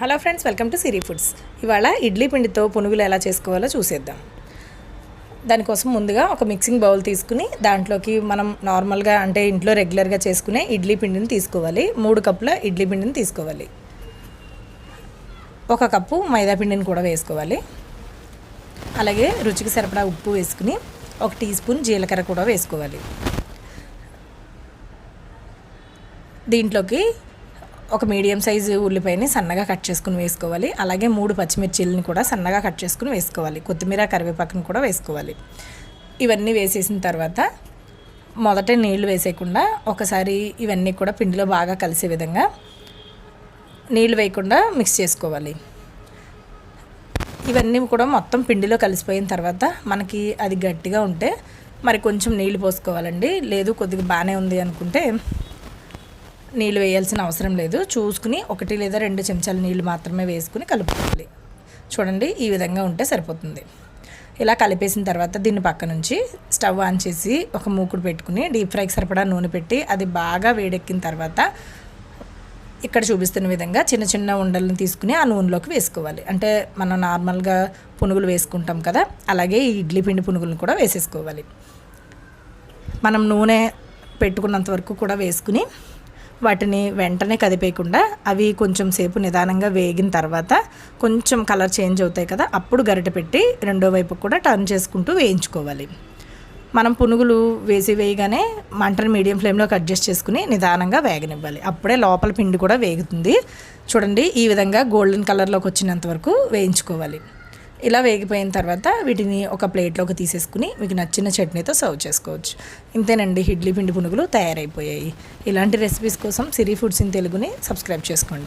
Hello friends welcome to Siri foods. ఇవాళ ఇడ్లీ పిండితో పునుగులు ఎలా చేసుకోవాలో చూసేద్దాం. దానికోసం ముందుగా ఒక మిక్సింగ్ బౌల్ తీసుకుని దాంట్లోకి మనం నార్మల్గా అంటే ఇంట్లో రెగ్యులర్గా చేసుకునే ఇడ్లీ పిండిని తీసుకోవాలి. మూడు కప్పుల ఇడ్లీ పిండిని తీసుకోవాలి. ఒక కప్పు మైదా పిండిని కూడా వేసుకోవాలి. అలాగే రుచికి సరిపడా ఉప్పు వేసుకుని ఒక టీ స్పూన్ జీలకర్ర కూడా వేసుకోవాలి. దీంట్లోకి ఒక మీడియం సైజు ఉల్లిపాయని సన్నగా కట్ చేసుకుని వేసుకోవాలి. అలాగే మూడు పచ్చిమిర్చీలని కూడా సన్నగా కట్ చేసుకుని వేసుకోవాలి. కొత్తిమీర కరివేపాకుని కూడా వేసుకోవాలి. ఇవన్నీ వేసేసిన తర్వాత మొదట నీళ్ళు వేసేయకుండా ఒకసారి ఇవన్నీ కూడా పిండిలో బాగా కలిసే విధంగా నీళ్ళు వేయకుండా మిక్స్ చేసుకోవాలి. ఇవన్నీ కూడా మొత్తం పిండిలో కలిసిపోయిన తర్వాత మనకి అది గట్టిగా ఉంటే మరి కొంచెం నీళ్ళు పోసుకోవాలండి. లేదు కొద్దిగా బాగానే ఉంది అనుకుంటే నీళ్ళు వేయాల్సిన అవసరం లేదు. చూసుకుని ఒకటి లేదా రెండు చెంచాల నీళ్ళు మాత్రమే వేసుకుని కలుపుకోవాలి. చూడండి ఈ విధంగా ఉంటే సరిపోతుంది. ఇలా కలిపేసిన తర్వాత దీన్ని పక్క నుంచి స్టవ్ ఆన్ చేసి ఒక మూకుడు పెట్టుకుని డీప్ ఫ్రైకి సరిపడా నూనె పెట్టి అది బాగా వేడెక్కిన తర్వాత ఇక్కడ చూపిస్తున్న విధంగా చిన్న చిన్న ఉండలను తీసుకుని ఆ నూనెలోకి వేసుకోవాలి. అంటే మనం నార్మల్గా పునుగులు వేసుకుంటాం కదా అలాగే ఈ ఇడ్లీ పిండి పునుగులను కూడా వేసేసుకోవాలి. మనం నూనె పెట్టుకున్నంత వరకు కూడా వేసుకుని వాటిని వెంటనే కదిపేయకుండా అవి కొంచెం సేపు నిదానంగా వేగిన తర్వాత కొంచెం కలర్ చేంజ్ అవుతాయి కదా అప్పుడు గరిట పెట్టి రెండో వైపు కూడా టర్న్ చేసుకుంటూ వేయించుకోవాలి. మనం పునుగులు వేసి వేయగానే మంటను మీడియం ఫ్లేమ్లోకి అడ్జస్ట్ చేసుకుని నిదానంగా వేగనివ్వాలి. అప్పుడే లోపల పిండి కూడా వేగుతుంది. చూడండి ఈ విధంగా గోల్డెన్ కలర్లోకి వచ్చినంత వరకు వేయించుకోవాలి. ఇలా వేగిపోయిన తర్వాత వీటిని ఒక ప్లేట్లోకి తీసేసుకుని మీకు నచ్చిన చట్నీతో సర్వ్ చేసుకోవచ్చు. ఇంతేనండి ఇడ్లీ పిండి పునుగులు తయారైపోయాయి. ఇలాంటి రెసిపీస్ కోసం సిరీ ఫుడ్స్ ఇన్ తెలుగుని సబ్స్క్రైబ్ చేసుకోండి.